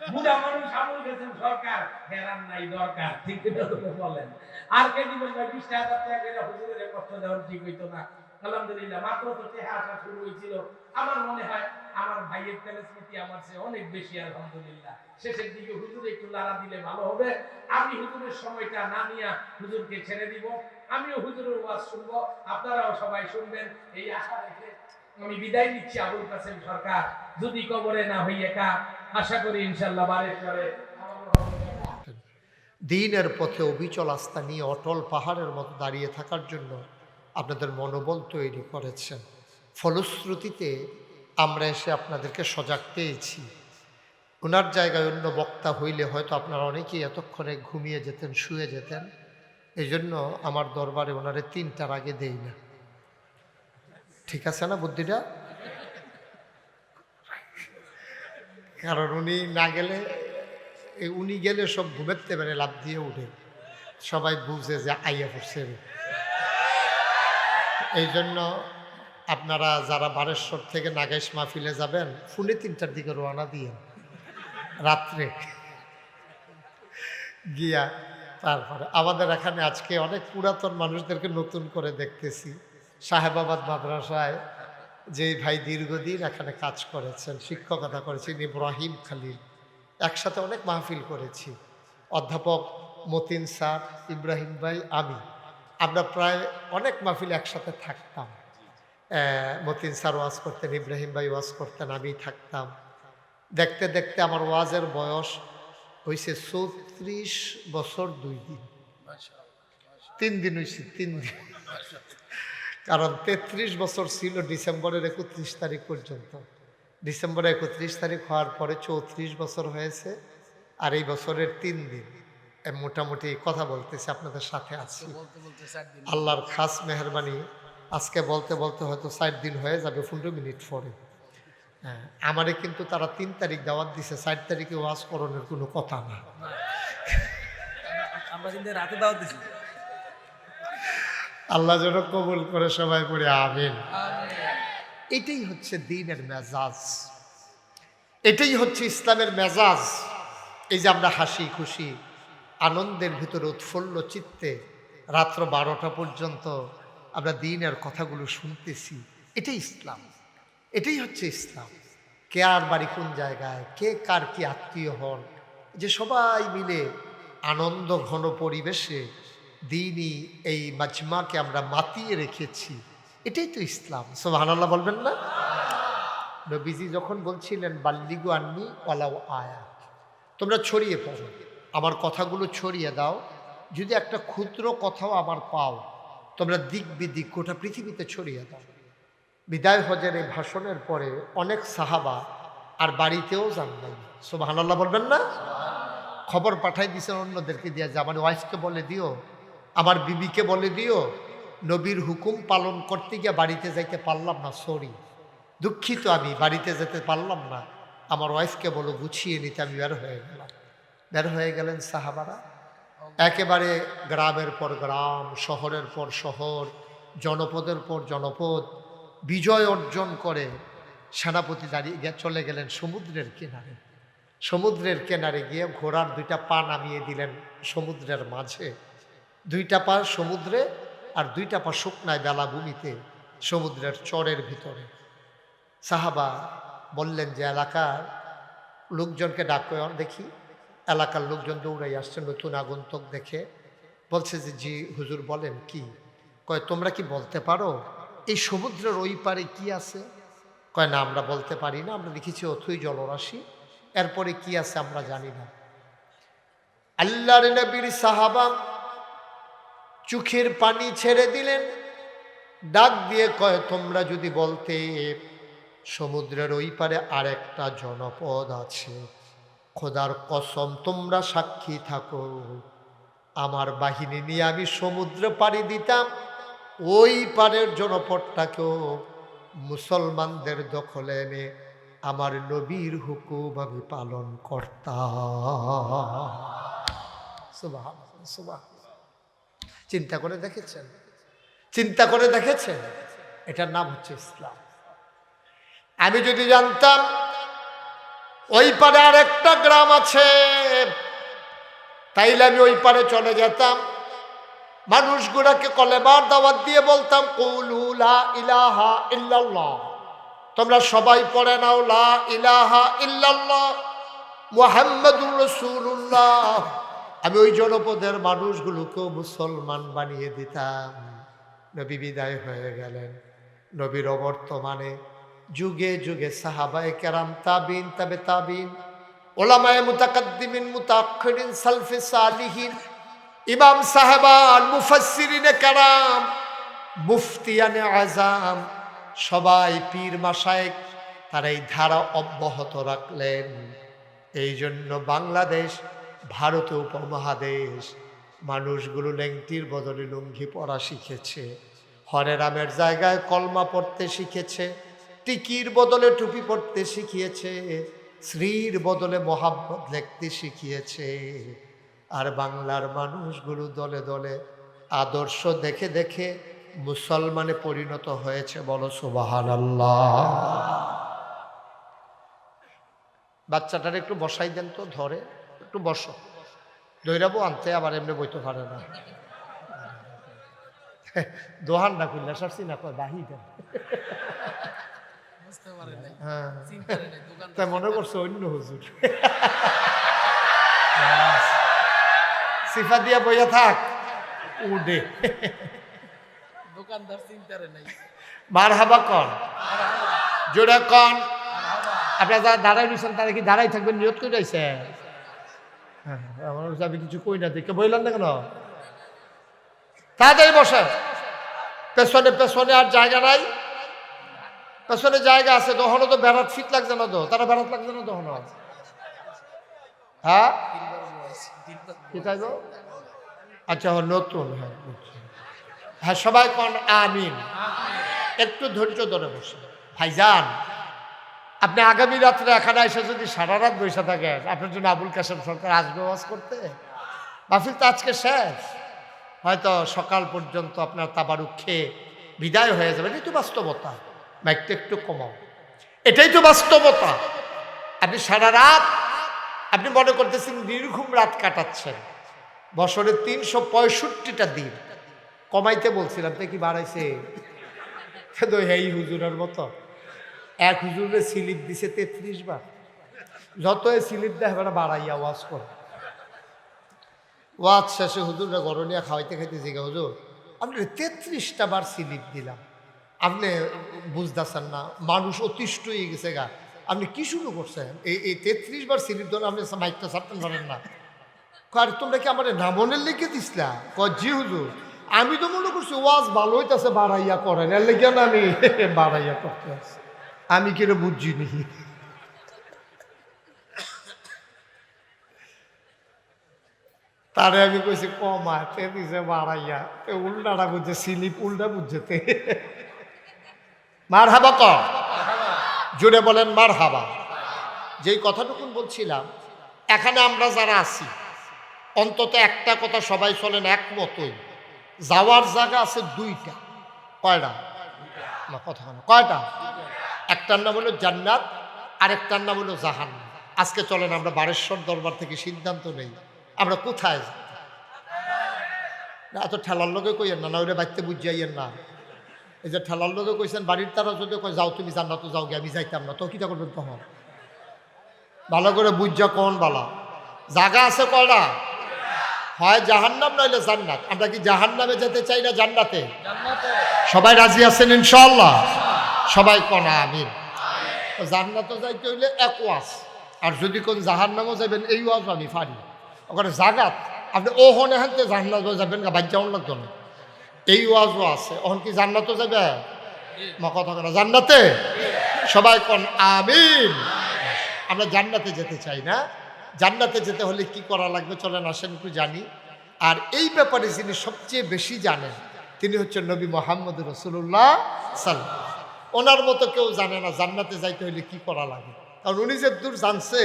বুড়া মানুষ আমল গেছেন সরকার নাই দরকার, ঠিক তুমি বলেন। আর কে দিবেন ভাই, বিশ টাকা করে হুজুরের কষ্ট দেওয়ার ঠিক হইতো না। আলহামদুলিল্লাহ, মাত্র তো চেহারা আসা শুরু হয়েছিল আমার মনে হয়, আমার ভাইয়ের আমার চেয়ে অনেক বেশি, আলহামদুলিল্লাহ। শেষের দিকে হুজুর একটু লাড়া দিলে ভালো হবে। আমি হুজুরের সময়টা না নিয়ে হুজুরকে ছেড়ে দিব। আমিও হুজুরের ওয়াজ শুনব। আপনারাও সবাই শুনবেন। এই আশা রেখে আমি বিদায় নিচ্ছি আবুল কাসেম সরকার। যদি কবরে না হই একা আশা করি ইনশাল্লাহ দিনের পথে অবিচল আস্থা নিয়ে অটল পাহাড়ের মতো দাঁড়িয়ে থাকার জন্য আপনাদের মনোবল তৈরি করেছেন। ফলশ্রুতিতে আমরা এসে আপনাদেরকে সজাগ পেয়েছি। ওনার জায়গায় অন্য বক্তা হইলে হয়তো আপনারা অনেকেই এতক্ষণে ঘুমিয়ে যেতেন, শুয়ে যেতেন। এই জন্য আমার দরবারে ওনারে তিনটার আগে দেই না। ঠিক আছে না বুদ্ধিটা? কারণ উনি না গেলে উনি গেলে সব ঘুমেতে মানে লাভ দিয়ে উঠে। সবাই বুঝে যে আইয়া পড়ছে। এই জন্য আপনারা যারা বারেশ্বর থেকে নাগেশ মাহফিলে যাবেন ফুলে তিনটার দিকে রওনা দিয়ে রাত্রে গিয়া তারপরে। আমাদের এখানে আজকে অনেক পুরাতন মানুষদেরকে নতুন করে দেখতেছি। সাহেবাবাদ মাদ্রাসায় যে ভাই দীর্ঘদিন এখানে কাজ করেছেন শিক্ষকতা করেছেন ইব্রাহিম খালিল। একসাথে অনেক মাহফিল করেছি। অধ্যাপক মতিন স্যার, ইব্রাহিম ভাই, আমি। আমরা প্রায় অনেক মাহফিল একসাথে থাকতাম। মতিন স্যার ওয়াজ করতেন, ইব্রাহিম ভাই ওয়াজ করতেন, আমি থাকতাম। দেখতে দেখতে আমার ওয়াজের বয়স হয়েছে চৌত্রিশ বছর দুই দিন। তিন দিন হয়েছে তিন দিন। কারণ তেত্রিশ বছর ছিল ডিসেম্বরের একত্রিশ তারিখ পর্যন্ত। ডিসেম্বরের একত্রিশ তারিখ হওয়ার পরে চৌত্রিশ বছর হয়েছে আর এই বছরের তিন দিন। মোটামুটি কথা বলতেছি আপনাদের সাথে আছি। আল্লাহর খাস মেহরবানি আজকে বলতে বলতে হয়তো ষাট দিন হয়ে যাবে পনেরো মিনিট পরে। হ্যাঁ আমারে কিন্তু তারা তিন তারিখ দাওয়াত দিছে ষাট তারিখে ওয়াজ করণের কোনো কথা না আমরা কিন্তু রাতে দাওয়াত দিছি। আল্লাহ যেন কবুল করে সবাই পড়ে আমিন। এটাই হচ্ছে দিনের মেজাজ। এটাই হচ্ছে ইসলামের মেজাজ। এই যে আমরা হাসি খুশি আনন্দের ভিতরে উৎফুল্ল চিত্তে রাত্র বারোটা পর্যন্ত আমরা দিনের কথাগুলো শুনতেছি। এটাই ইসলাম। এটাই হচ্ছে ইসলাম। কে আর বাড়ি কোন জায়গায় কে কার কি আত্মীয় হন যে সবাই মিলে আনন্দ ঘন পরিবেশে দিনই এই মাজমাকে আমরা মাতিয়ে রেখেছি। এটাই তো ইসলাম। সোহানাল্লাহ বলবেন না? নবীজি যখন বলছিলেন, বাল্লিগু আননি ওয়ালাও আয়া তোমরা ছড়িয়ে পড়ো। আমার কথাগুলো ছড়িয়ে দাও। যদি একটা ক্ষুদ্র কথাও আমার পাও, তোমরা দিক বিদিক গোটা পৃথিবীতে ছড়িয়ে দাও। বিদায় হজের এই ভাষণের পরে অনেক সাহাবা আর বাড়িতেও যান নাই। সোহানাল্লাহ বলবেন না? খবর পাঠাই দিয়েছেন অন্যদেরকে দিয়ে যে আমার ওয়াইফকে বলে দিও আমার বিবিকে বলে দিও, নবীর হুকুম পালন করতে গিয়ে বাড়িতে যাইতে পারলাম না সরি দুঃখিত আমি, বাড়িতে যেতে পারলাম না। আমার ওয়াইফকে বলো, গুছিয়ে নিতে আমি বের হয়ে গেলাম। বের হয়ে গেলেন সাহাবারা। একেবারে গ্রামের পর গ্রাম, শহরের পর শহর, জনপদের পর জনপদ, বিজয় অর্জন করে সেনাপতি দাঁড়িয়ে চলে গেলেন সমুদ্রের কিনারে। সমুদ্রের কিনারে গিয়ে ঘোড়ার দুইটা পা নামিয়ে দিলেন সমুদ্রের মাঝে। দুইটা পা সমুদ্রে আর দুইটা পা শুকনায় বেলাভূমিতে সমুদ্রের চরের ভিতরে। সাহাবা বললেন যে, এলাকার লোকজনকে ডাকো দেখি এলাকার লোকজন দৌড়াই আসছে, নতুন আগন্তুক দেখে। বলছে যে, জি, হুজুর বলেন কি? কয়, তোমরা কি বলতে পারো? এই সমুদ্রের ওই পারে কি আছে? কয়, না, আমরা বলতে পারি না, আমরা দেখেছি অথই জলরাশি, এরপরে কি আছে আমরা জানি না। আল্লাহর নবীর সাহাবা চোখের পানি ছেড়ে দিলেন। ডাক দিয়ে কয়, তোমরা যদি বলতে, সমুদ্রের ওই পারে আর একটা জনপদ আছে। খোদার কসম, তোমরা সাক্ষী থাকো। আমার বাহিনী নিয়ে আমি সমুদ্রে পাড়ি দিতাম। ওই পারের জনপদটাকেও মুসলমানদের দখলে এনে আমার নবীর হুকুম আমি পালন করতাম। সুবাহ সুবাহ চিন্তা করে দেখেছেন? চিন্তা করে দেখেছেন? এটার নাম হচ্ছে ইসলাম। আমি যদি জানতাম, ওই পারে আর একটা গ্রাম আছে, তাইলে আমি ওই পারে চলে যেতাম। মানুষগুলাকে কলেবার দাওয়াত দিয়ে বলতাম কৌলুলা ইলাহা ইল্লাল্লাহ। তোমরা সবাই পড়ে নাও, লা ইলাহা ইল্লাল্লাহ মুহাম্মাদুর রাসূলুল্লাহ। আমি ওই জনপদের মানুষগুলোকেও মুসলমান বানিয়ে দিতাম। নবী বিদায় হয়ে গেলেন। নবীর অবর্তমানে যুগে যুগে সাহাবায় কেরাম, তাবিন, তবে তাবিন, ওলামায়ে মুতাকাদ্দিমিন মুতাআখিরিন সালফে সালিহিন, ইমাম সাহেবান, মুফাসসিরিনে কেরাম মুফতিয়ানে আজাম সবাই পীর মাসায়েক তারা এই ধারা অব্যাহত রাখলেন। এই জন্য বাংলাদেশ ভারত উপমহাদেশ, মানুষগুলো লেংটির বদলে লুঙ্গি পরা শিখেছে। হরে রামের জায়গায় কলমা পড়তে শিখেছে, টিকির বদলে টুপি পড়তে শিখিয়েছে শ্রীর বদলে মোহাম্মদ লিখতে শিখিয়েছে। আর বাংলার মানুষগুলো দলে দলে আদর্শ দেখে দেখে মুসলমানে পরিণত হয়েছে, বলো সুবাহান আল্লাহ বাচ্চাটার একটু বসাই দেন তো ধরে। একটু বসো। দৈরাবো আনতে আবার এমনি বইতে পারে না। দোহান না খুললে সারছি না কয় বাহি দেন হ্যাঁ। তাই মনে করছ অন্য হুজুর? সিফা দিয়া বইয়া থাক। উডে। দোকানদার চিন্তারে নাই। মার হাবা কন জোরে কন। আপনারা যারা দাঁড়াই রয়েছেন তারা কি দাঁড়াই থাকবেন নিয়ত করে রয়েছে আমার কাছে আমি কিছু কই না, দেখে বললাম না কেন? তাড়াতাড়ি বসে পেছনে পেছনে আর জায়গা নাই। পেছনে জায়গা আছে তখনও তো বেড়াত ফিট লাগছে না তো, তারা বেড়াত লাগছে না তখন হ্যাঁ? তিনবার বয়স তিনবার কি তাই গো? আচ্ছা নতুন হ্যাঁ। হ্যাঁ সবাই কন, আমিন। একটু ধৈর্য ধরে বসে ভাইজান আপনি আগামী রাত্রে এখানে এসে যদি সারা রাত বসে থাকেন, আপনার জন্য আবুল কাসেম সরকার আসবে ওয়াজ করতে? মাহফিল তো আজকে শেষ। হয়তো সকাল পর্যন্ত আপনার তাবারুক খেয়ে বিদায় হয়ে যাবে। এটাই তো বাস্তবতা। মাইকটা একটু কমাও। এটাই তো বাস্তবতা। আপনি সারা রাত, আপনি মনে করতেছেন নির্ঘুম রাত কাটাচ্ছেন। বছরের তিনশো পঁয়ষট্টিটা দিন। কমাইতে বলছিলাম তো কি বাড়াইছে? তো হুজুরের মতো। এক হুজুরে স্লিপ দিছে তেত্রিশ বার। যত স্লিপ দেয়, এবার বাড়াইয়া ওয়াজ করে। ওয়াজ শেষে হুজুররা গরনিয়া খাওয়াইতে খাইতে জিগা, হুজুর আপনি তেত্রিশটা বার স্লিপ দিলাম। আপনি বুঝতেছেন না, মানুষ অতিষ্ঠ হয়ে গেছে গা। আপনি কি শুরু করছেন? এই এই তেত্রিশ বার স্লিপ ধরে আপনি মাইকটা ছাড়তেন পারেন না। আর তোমরা কি আমার নামনের লিখে দিসলা ক জি হুজুর, আমি তো মনে করছি ওয়াজ ভালো হইতাছে, বাড়াইয়া করেন। এর লেগে আমি বাড়াইয়া করতে আছি আমি কিরে বুঝিনি তারে আমি কইছি কমা তে দিছে বাড়াইয়া, তে উল্টাটা বুঝছে, স্লিপ উল্টা বুঝছে তে। মার হাবা ক? জুড়ে বলেন মার হাবা যেই কথাটুকুন বলছিলাম, এখানে আমরা যারা আছি, অন্তত একটা কথা সবাই চলেন একমতই যাওয়ার জায়গা আছে দুইটা। কয়টা? কথা কয়টা? একটার নাম হলো জান্নাত আরেকটার নাম হলো জাহান। আজকে চলেন আমরা বারেশ্বর দরবার থেকে সিদ্ধান্ত নেই। আমরা কোথায়? না এত ঠেলার লোকে কইয়েন না না ওরে বাড়িতে বুঝাইয়েন না। এই যে ঠেলার লোকে কইছেন বাড়ির তারা যদি কয় যাও তুমি জান্নাত যাও গে আমি যাইতাম না তো কিটা করবেন তখন। ভালো করে বুঝা কোন বালা। জাগা আছে কয়টা? হয় জাহান্নাম নইলে জান্নাত। আমরা কি জাহান্নামে যেতে চাই না জান্নাতে? জান্নাতে। সবাই রাজি আছেন ইনশাল্লাহ সবাই কনা আমিন। জান্নাতও যাইতে হইলে এক ওয়াজ। আর যদি কোন জাহান্নামও যাবেন এই ওয়াজ আমি পারি। ওখানে জাগাত। আপনি ও হনে হানতে জান্নাতও যাবেন গা বাদ যাওয়ার লাগতো না। এই ওয়াজও আছে। ওখান কি জান্নাতও যাবে মা কথা কেন জান্নাতে? সবাই কোন আমিন। আমরা জান্নাতে যেতে চাই না। জান্নাতে যেতে হলে কি করা লাগবে? চলেন আসেন, একটু জানি। আর এই ব্যাপারে যিনি সবচেয়ে বেশি জানেন, তিনি হচ্ছেন নবী মোহাম্মদ রসুল্লাহ সাল্লাম ওনার মতো কেউ জানে না, জান্নাতে যাইতে হইলে কি করা লাগে? কারণ উনি যে দূর জানছে,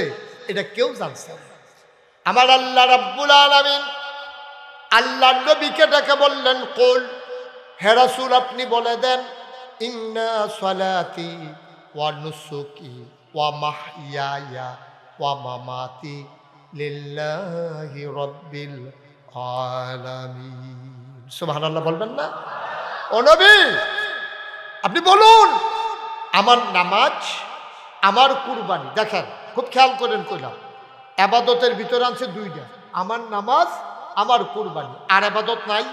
এটা কেউ জানছে আমার আল্লাহ রাব্বুল আলামিন আল্লাহ নবীকে ডেকে বললেন, কোল হেরাসুল আপনি বলে দেন, ইন্না সলাতি ওয়া নুসুকি ওয়া মাহইয়ায়া ওয়া মামাতি লিল্লাহি রব্বিল আলামিন। সুবহানাল্লাহ বলবেন না? ও নবী! আপনি বলুন, আমার নামাজ, আমার কুরবানি, দেখেন, খুব খেয়াল করেন কইলাম, আবাদতের ভিতরে আনছে দুইটা, আমার নামাজ, আমার কুরবানি, আর আবাদত নাই।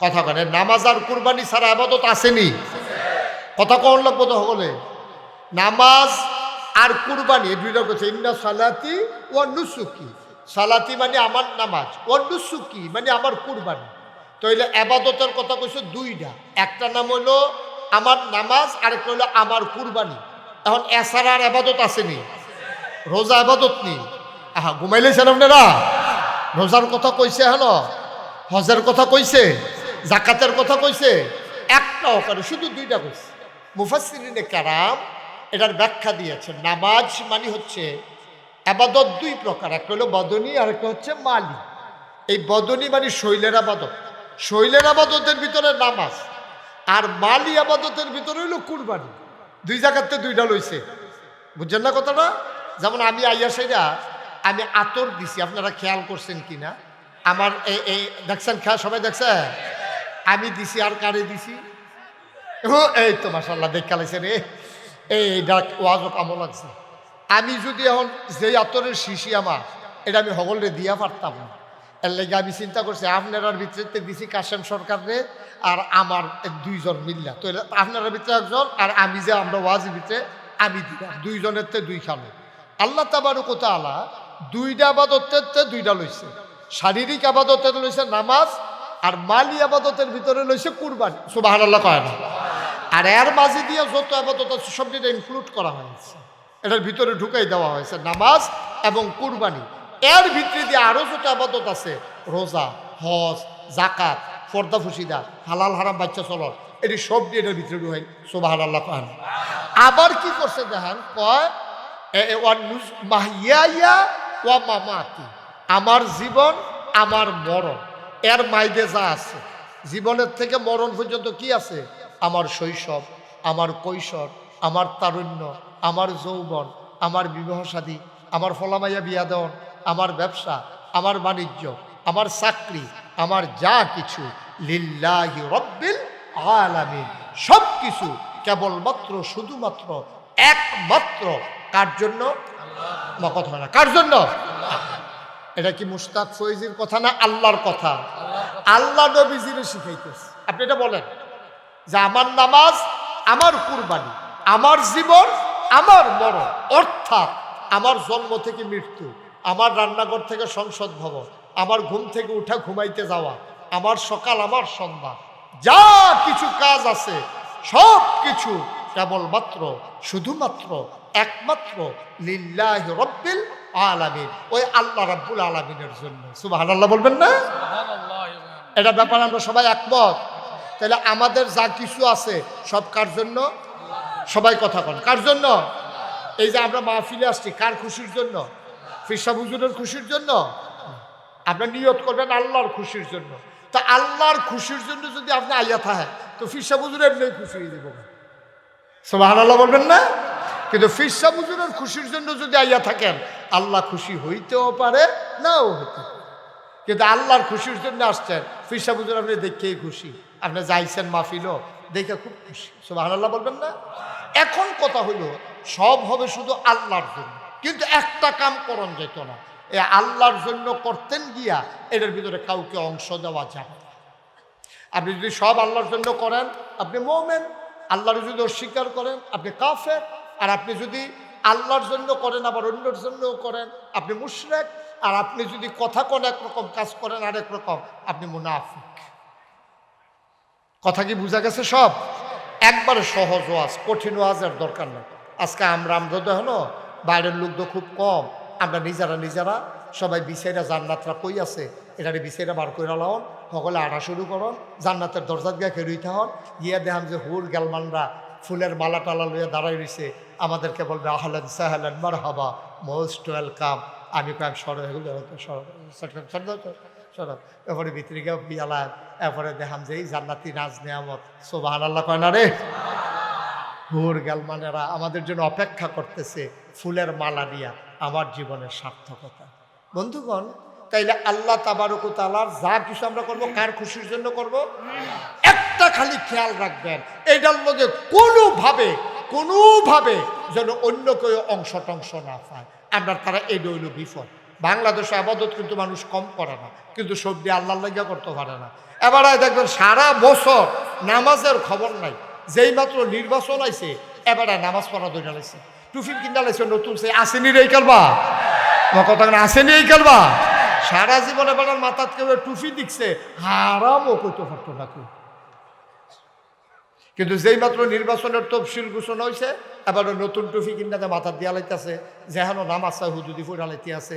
কথা কেন নামাজ আর কুরবানি ছাড়া আবাদত আসেনি। কথা কন লাগবো তো হলে নামাজ আর কুরবানি, এই দুইটা কথা ইন্না সালাতি ও নুসুকি। সালাতি মানে আমার নামাজ ও নুসুকি মানে আমার কুরবানি। তাইলে আবাদতের কথা কইছে দুইটা, একটা নাম হলো আমার নামাজ, আরেকটা হলো আমার কুরবানি। এখন আর আবাদত আসেনি। রোজা আবাদত নেই। আহা, ঘুমাইলেছেন আপনারা? রোজার কথা কইছে হেন? হজের কথা কইছে? জাকাতের কথা কইছে? একটাও করে শুধু দুইটা কইছে। মুফাসসিরিনে কারাম, এটার ব্যাখ্যা দিয়েছেন। নামাজ মানে হচ্ছে আবাদত দুই প্রকার, একটা হলো বদনী আর একটা হচ্ছে মালি। এই বদনী মানে শৈলের আবাদত। শৈলের আবাদতের ভিতরে নামাজ। আর মালি আবাদতের ভিতরে হইল কুরবানি। দুই জায়গাতে দুইটা লইছে। বুঝছেন না কথাটা? যেমন আমি আইয়া সেটা, আমি আতর দিছি। আপনারা খেয়াল করছেন কি না আমার এই দেখছেন খেয়াল? সবাই দেখছে আমি দিছি আর কারে দিছি? ও, এই তো মাসাল্লাহ দেখা লাগছে রে। এই ডাক ওয়াজও কামো লাগছে। আমি যদি এখন যেই আতরের শিশি আমার, এটা আমি হগলরে দিয়া পারতাম না। এর লেগে আমি চিন্তা করছি আপনার ভিতরে দিছি কাশেম সরকারে আর আমার দুইজন মিল্লা। তো আপনার ভিতরে একজন আর আমি যে আমরা ওয়াজের ভিতরে, আমি দিলাম দুইজনের তে দুই খানে আল্লাহ তাবারু কোথা আলা দুইটা আবাদতের তে দুইটা লইছে। শারীরিক আবাদতের লইছে নামাজ আর মালি আবাদতের ভিতরে লইছে কুরবানি। সুবাহ আল্লাহ কয় না? আর এর মাঝে দিয়ে যত আবাদত আছে সব দিকে ইনক্লুড করা হয়েছে। এটার ভিতরে ঢুকাই দেওয়া হয়েছে নামাজ এবং কুরবানি। এর ভিতরে দিয়ে আরও যত আবাদত আছে, রোজা, হজ জাকাত ফর্দা ফুসিদা, হালাল হারাম বাচ্চা চলন এটি সব দিয়ে এটার ভিতরে ঢুকাই সোবাহ আল্লাহ আবার কি করছে দেখেন? কয় আমার জীবন, আমার মরণ। এর মাইদে যা আছে, জীবনের থেকে মরণ পর্যন্ত কি আছে? আমার শৈশব, আমার কৈশোর, আমার তারুণ্য, আমার যৌবন, আমার বিবাহ সাদী, আমার ফলামাইয়া বিয়া আমার ব্যবসা আমার বাণিজ্য আমার চাকরি আমার যা কিছু লিল্লাহি রব্বিল আলামিন। সব কিছু কেবলমাত্র শুধুমাত্র একমাত্র কার জন্য? না হয় কার জন্য? এটা কি মুস্তাক ফৈজির কথা না আল্লাহর কথা। আল্লাহ নবীজিরে শিখাইতেছে। আপনি এটা বলেন যে আমার নামাজ আমার কুরবানি আমার জীবন আমার মরণ অর্থাৎ আমার জন্ম থেকে মৃত্যু আমার রান্নাঘর থেকে সংসদ ভবন আমার ঘুম থেকে উঠা ঘুমাইতে যাওয়া আমার সকাল আমার সন্ধ্যা। যা কিছু কাজ আছে সব কিছু কেবলমাত্র শুধুমাত্র একমাত্র লিল্লাহ রব্বিল আলামিন ওই আল্লাহ রাব্বুল আলামিনের জন্য। সুবহানাল্লাহ বলবেন না? এটা ব্যাপারে আমরা সবাই একমত। তাহলে আমাদের যা কিছু আছে সব কার জন্য? সবাই কথা কন কার জন্য? এই যে আমরা মাহফিলে আসছি কার খুশির জন্য? ফিরসা হুজুরের খুশির জন্য? আপনি নিয়ত করবেন আল্লাহর খুশির জন্য। তা আল্লাহর খুশির জন্য যদি আপনি আইয়া থাকেন, তো ফিরসা হুজুর এমনি খুশি দেবো সোহান আল্লাহ বলবেন না? কিন্তু ফিরসা হুজুরের খুশির জন্য যদি আইয়া থাকেন, আল্লাহ খুশি হইতেও পারে, নাও হতে কিন্তু আল্লাহর খুশির জন্য আসছেন, ফিরসা বুঝুর আপনি দেখেই খুশি। আপনি যাইছেন মাহফিলও দেখে খুব খুশি। সুবাহ আল্লাহ বলবেন না? এখন কথা হইল সব হবে শুধু আল্লাহর জন্য। কিন্তু একটা কাম করণ যেত না। এ আল্লাহর জন্য করতেন গিয়া এটার ভিতরে কাউকে অংশ দেওয়া না। আপনি যদি সব আল্লাহর জন্য করেন, আপনি মোমেন, আল্লাহর যদি অস্বীকার করেন, আপনি কাফের। আর আপনি যদি আল্লাহর জন্য করেন, আবার অন্যর জন্যও করেন, আপনি মুশরেক। আর আপনি যদি কথা কোন একরকম কাজ করেন, আরেক রকম, আপনি মুনাফিক। কথা কি বোঝা গেছে সব? একবারে সহজ ওয়াজ, কঠিন ওয়াজের দরকার নেই। আজকে আমরা আমরা হলো বাইরের লোক তো খুব কম। আমরা নিজেরা নিজেরা সবাই বিছাইরা জান্নাতরা কই আছে? এটারে বিছাইরা বার করে লাওন, সকলে আড়া শুরু করন, জান্নাতের দরজাত গিয়ে খেরুইতে হন। গিয়া দেখাম যে হুল গেলমানরা ফুলের মালা টালা লইয়া দাঁড়াই রয়েছে আমাদেরকে বলবে, আহলেন সাহেলেন মার হাবা মোস্ট ওয়েলকাম। আমি কয়েক সর, এগুলো সরব এরপরে ভিতরে গিয়ে এরপরে দেখাম যে এই জান্নাতি নাজ নেয়ামত সোবাহান আল্লাহ কয় না রে? হুর গেলমানেরা আমাদের জন্য অপেক্ষা করতেছে ফুলের মালা দিয়া আমার জীবনের সার্থকতা। বন্ধুগণ, তাইলে আল্লাহ তাবারক তালার যা কিছু আমরা করব, কার খুশির জন্য করব? একটা খালি খেয়াল রাখবেন, এটার মধ্যে কোনোভাবে কোনোভাবে যেন অন্য কেউ অংশ টংশ না পায়। আপনার তারা এড হইল বিফল বাংলাদেশে আবাদত কিন্তু মানুষ কম করে না, কিন্তু সবজি আল্লাহ লাগিয়া করতে পারে না। এবার দেখবেন সারা বছর নামাজের খবর নাই। যেই মাত্র নির্বাচন আইছে, এবারে নামাজ পড়া দৈরা লাইছে। টুফিন কিনা লাইছে, নতুন সে আসেনি রে কালবা। কথা আসেনি এই কালবা। সারা জীবনে বেড়ার মাথাত কেউ টুফি দিচ্ছে হারামও কইতে পারতো না কিন্তু যেই মাত্র নির্বাচনের তফসিল ঘোষণা হয়েছে এবার নতুন টুফি কিনাতে মাথা দিয়া লাইতেছে, যেহেন নামাজ চাই হুজুদি ফুরা লাইতে আছে,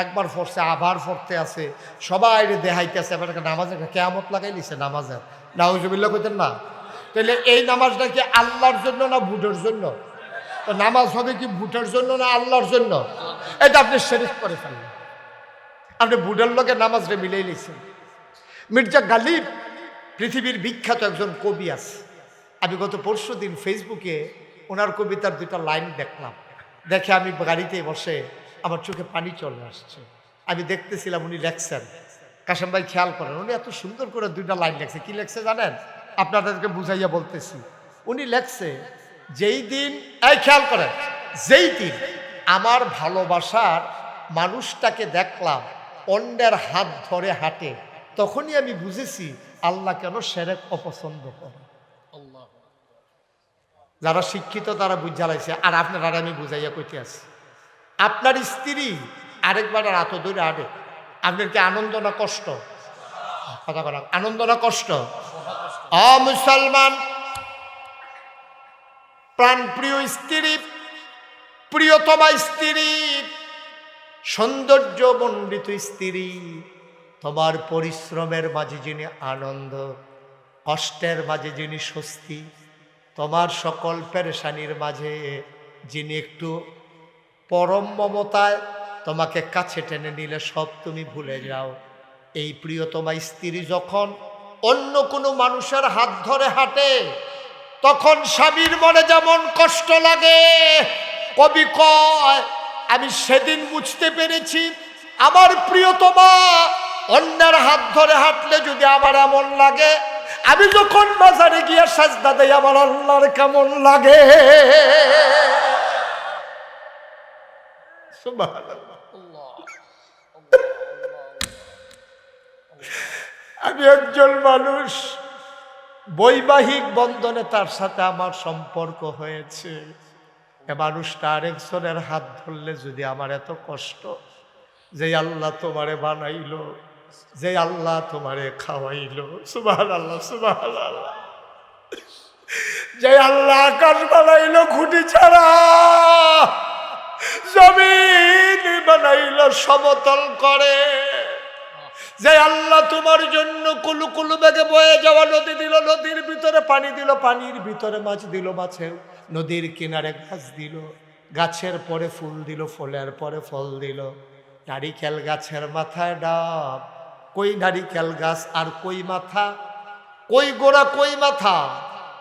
একবার ফরছে, আবার ফরতে আছে সবাই দেহাইতেছে এবার একটা নামাজের, কেয়ামত লাগাই লিছে নামাজের। না হুজুবিল্লা কইতেন না তাহলে এই নামাজটা কি আল্লাহর জন্য না ভোটের জন্য? তো নামাজ হবে কি ভোটের জন্য না আল্লাহর জন্য? এটা আপনি শেরিফ করে ফেললেন আপনি বুডের লোকে নামাজটা মিলেই নিয়েছেন মির্জা গালিব পৃথিবীর বিখ্যাত একজন কবি আছে। আমি গত পরশু দিন ফেসবুকে ওনার কবিতার দুটা লাইন দেখলাম। দেখে আমি গাড়িতে বসে আমার চোখে পানি চলে আসছে। আমি দেখতেছিলাম উনি লেখছেন। কাশেম ভাই খেয়াল করেন, উনি এত সুন্দর করে দুইটা লাইন লেখছে। কি লেখছে জানেন? আপনাদেরকে বুঝাইয়া বলতেছি। উনি লেখছে যেই দিন এই খেয়াল করেন যেই দিন আমার ভালোবাসার মানুষটাকে দেখলাম অন্যের হাত ধরে হাঁটে তখনই আমি বুঝেছি আল্লাহ কেন সেরেক অপছন্দ করে। আল্লাহ। যারা শিক্ষিত তারা বুঝালাইছে আর আপনার আমি বুঝাইয়া কইতে আছি। আপনার স্ত্রী আরেকবার রাত ধরে আড়ে আপনার কি আনন্দ না কষ্ট? কথা কথা আনন্দ না কষ্ট? অ মুসলমান প্রাণপ্রিয় স্ত্রী, প্রিয়তমা স্ত্রী, সৌন্দর্য মণ্ডিত স্ত্রী, তোমার পরিশ্রমের মাঝে যিনি আনন্দ, কষ্টের মাঝে যিনি স্বস্তি, তোমার সকল পেরেশানির মাঝে যিনি একটু পরম মমতায় তোমাকে কাছে টেনে নিলে সব তুমি ভুলে যাও। এই প্রিয়তমা স্ত্রী যখন অন্য কোনো মানুষের হাত ধরে হাঁটে তখন স্বামীর মনে যেমন কষ্ট লাগে। কবি কয় আমি সেদিন বুঝতে পেরেছি আমার প্রিয়তমা অন্যের হাত ধরে হাঁটলে যদি আমার এমন লাগে আমি যখন বাজারে গিয়ে সাজদা দেয় আমার আল্লাহর কেমন লাগে? সুবহানাল্লাহ। আমি একজন মানুষ। বৈবাহিক বন্ধনে তার সাথে আমার সম্পর্ক হয়েছে। এ মানুষটা আরেকজনের হাত ধরলে যদি আমার এত কষ্ট যে আল্লাহ তোমারে বানাইল যে আল্লাহ তোমারে খাওয়াইলো সুবাহ আল্লাহ সুবাহ আল্লাহ যে আল্লাহ আকাশ বানাইল, খুঁটি ছাড়া জমিন বানাইল, সমতল করে। যে আল্লাহ তোমার জন্য কুলু কুলু বেগে বয়ে যাওয়া নদী দিল, নদীর ভিতরে পানি দিল, পানির ভিতরে মাছ দিল মাছের নদীর কিনারে গাছ দিল, গাছের পরে ফুল দিল, ফলের পরে ফল দিল। নারিকেল গাছের মাথায় ডাব, কই নারিকেল গাছ আর কই মাথা? কই গোড়া, কই মাথা?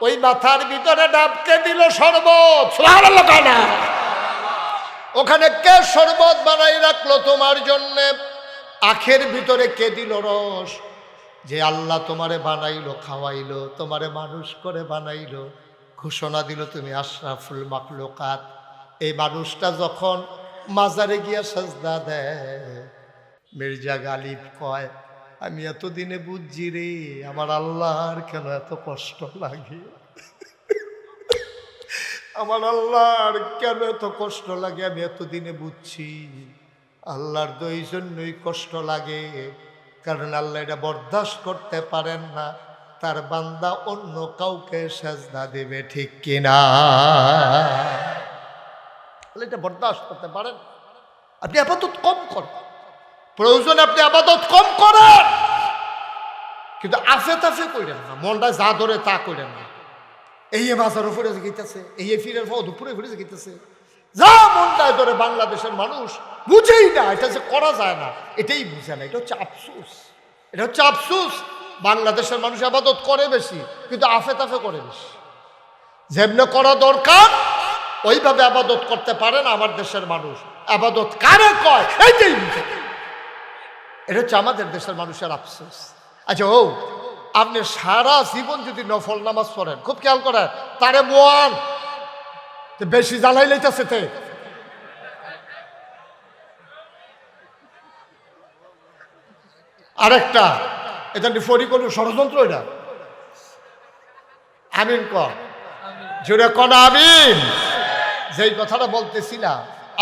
ওই মাথার ভিতরে ডাবকে দিল শরবত? ওখানে কে শরবত বানাই রাখল তোমার জন্যে? আখের ভিতরে কে দিল রস? যে আল্লাহ তোমারে বানাইলো, খাওয়াইলো, তোমারে মানুষ করে বানাইলো। ঘোষণা দিল তুমি আশরাফুল মাকলুকাত এই মানুষটা যখন মাজারে গিয়া সাজদা দেয়, মির্জা গালিব কয়, আমি এতদিনে বুঝছি রে, আমার আল্লাহর কেন এত কষ্ট লাগে? আমার আল্লাহর কেন এত কষ্ট লাগে? আমি এতদিনে বুঝছি। আল্লাহর তো এই জন্যই কষ্ট লাগে, কারণ আল্লাহ এটা বরদাস্ত করতে পারেন না। তার বান্দা অন্য কাউকে সাজদা দেবে, ঠিক কিনা? এটা বরদাস্ত করতে পারেন আপনি আপাতত কম করেন। প্রয়োজন আপনি আপাতত কম করেন। কিন্তু আফে তাফে করেন না, মনটা যা ধরে তা করেন না। এই মাজার উপরে গেতেছে, এই ফিরের পথ উপরে ফিরে গেতেছে যা মনটায় ধরে বাংলাদেশের মানুষ বুঝেই না, এটা যে করা যায় না, এটাই বুঝে না, এটা হচ্ছে আফসুস। এটা হচ্ছে আফসুস। বাংলাদেশের মানুষ আবাদত করে বেশি, কিন্তু আফে তাফে করে বেশি। যেমনে করা দরকার, ওইভাবে আবাদত করতে পারে না আমার দেশের মানুষ। আবাদত কারে কয়, এইটাই বুঝে এটা হচ্ছে আমাদের দেশের মানুষের আফসোস। আচ্ছা ও, আপনি সারা জীবন যদি নফল নামাজ পড়েন, খুব খেয়াল করেন, তারে মোয়ান তো বেশি জ্বালাই লইতেছে তে। আরেকটা, এটা ফরি কোনো ষড়যন্ত্র এটা। আমিন কর জুড়ে কন আমিন। যেই কথাটা বলতেছি না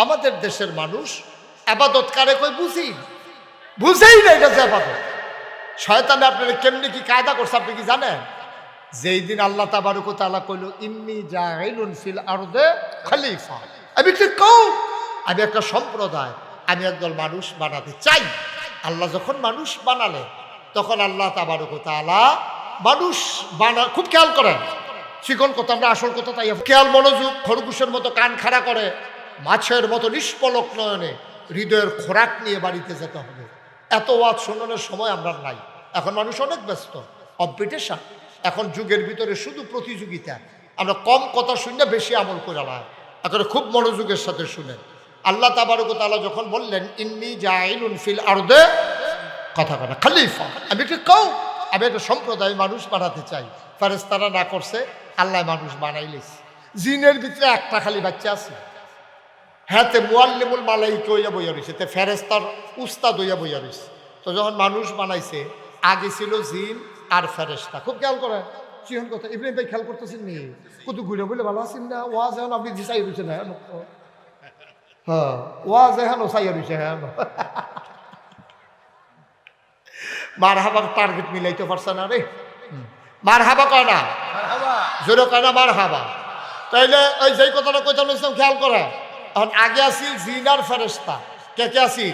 আমাদের দেশের মানুষ আবাদত কারে কই বুঝি? বুঝেই না এটা যে আবাদত। শয়তানে আপনারা কেমনি কি কায়দা করছে, আপনি কি জানেন? যেই দিন আল্লাহ তাবারুক তাআলা কইল, ইন্নি জাইলুন ফিল আরদে খলিফা। আমি কি কও আমি একটা সম্প্রদায়, আমি একদল মানুষ বানাতে চাই। আল্লাহ যখন মানুষ বানালে, তখন আল্লাহ তাবারুক তাআলা মানুষ বানা, খুব খেয়াল করেন। চিকন কথা, আমরা আসল কথা তাই খেয়াল, মনোযোগ, খরগোশের মতো কান খাড়া করে, মাছের মতো নিষ্পলক নয়নে, হৃদয়ের খোরাক নিয়ে বাড়িতে যেতে হবে। এত ওয়াজ শোনানোর সময় আমরা নাই। এখন মানুষ অনেক ব্যস্ত। কম্পিটিশন এখন যুগের ভিতরে শুধু প্রতিযোগিতা। আমরা কম কথা শুনে বেশি আমল করে আলাম এখন খুব মনোযোগের সাথে শুনেন। আল্লাহ তাবারক তাআলা যখন বললেন, ইন্নি জাইলুন ফিল আরদে কথা কথা খালিফা আমি একটু কও আমি একটা সম্প্রদায় মানুষ বানাতে চাই। ফেরেস্তারা না করছে, আল্লাহ মানুষ বানাইলিস জিনের ভিতরে একটা খালি বাচ্চা আছে। হ্যাঁ তে মুয়াল্লিমুল মালাইকে হইয়া বইয়া রয়েছে তে ফেরেস্তার উস্তাদ হইয়া বইয়া রয়েছে তো যখন মানুষ বানাইছে, আগে ছিল জিন আর ফেরেস্তা খুব খেয়াল করে। চিহন কথা। ইব্রাহিম ভাই খেয়াল করতেছেন নি? কত ঘুরে বলে ভালো আছেন না? ওয়াজ এখন আপনি দিশাই রয়েছে না হ্যাঁ? ওয়াজ এখন সাইয়া রয়েছে হ্যাঁ? মার হাবার টার্গেট মিলাইতে পারছে না রে। মার হাবা কয় না? জোরে কয় না মার হাবা তাইলে ওই যেই কথাটা কইতাম ইসলাম খেয়াল করে। এখন আগে আসি জিনার ফেরেস্তা কে কে আসি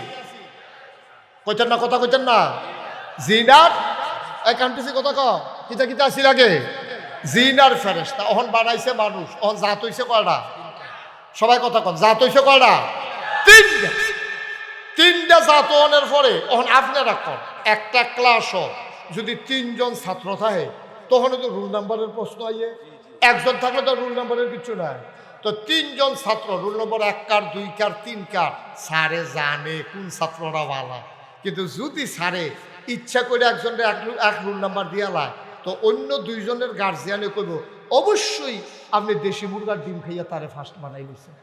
কইতেন না কথা কইতেন না? জিনার এই কান্ট্রিসি কথা ক কিতা কিতা আসিল আগে জিনার ফেরেস্তা অহন বানাইছে মানুষ, অহন জাত হইছে কয়টা সবাই কথা কন, জাত হইছে কয়টা তিনটা। তিনটা জাতনের পরে তখন আপনারা কন, একটা ক্লাস যদি তিনজন ছাত্র থাকে তখন তো রুল নাম্বারের প্রশ্ন আইয়ে। একজন থাকলে তো রুল নাম্বারের কিছু নাই। তো তিনজন ছাত্র রুল নম্বর এক কার, দুই কার, তিন কার, সারে জানে কোন ছাত্ররা ভালা। কিন্তু যদি স্যারে ইচ্ছা করে একজনের এক এক রুল নাম্বার দিয়ালায় তো অন্য দুইজনের গার্জিয়ানে কইব, অবশ্যই আপনি দেশি মুরগার ডিম খাইয়া তারে ফার্স্ট বানাই নিছেন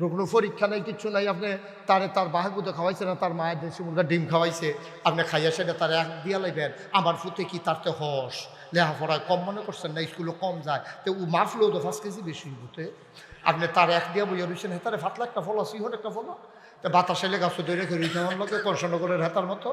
রুগ্ন পরীক্ষা নাই, কিচ্ছু নাই, আপনি তারে তার বাহাগুতে খাওয়াইছে না তার মায়ের দেশি মুরগা ডিম খাওয়াইছে, আপনি খাইয়া সেটা তার এক দিয়া লাইবেন। আমার ফুতে কি তারতে হস লেখাপড়ায় কম মনে করছেন না? স্কুলে কম যায়। তো ও মাফলেও তো ফার্স্ট কেজি বেশি হতে আপনি তার এক দিয়া বইয়া রয়েছেন হ্যাঁ হেতারে ফাটলা একটা ফল ইহন একটা ফল? তো বাতাসে লেগা সুদে রেখে রয়েছে আমার লোকে কর্ষণ করে হেতার মতো।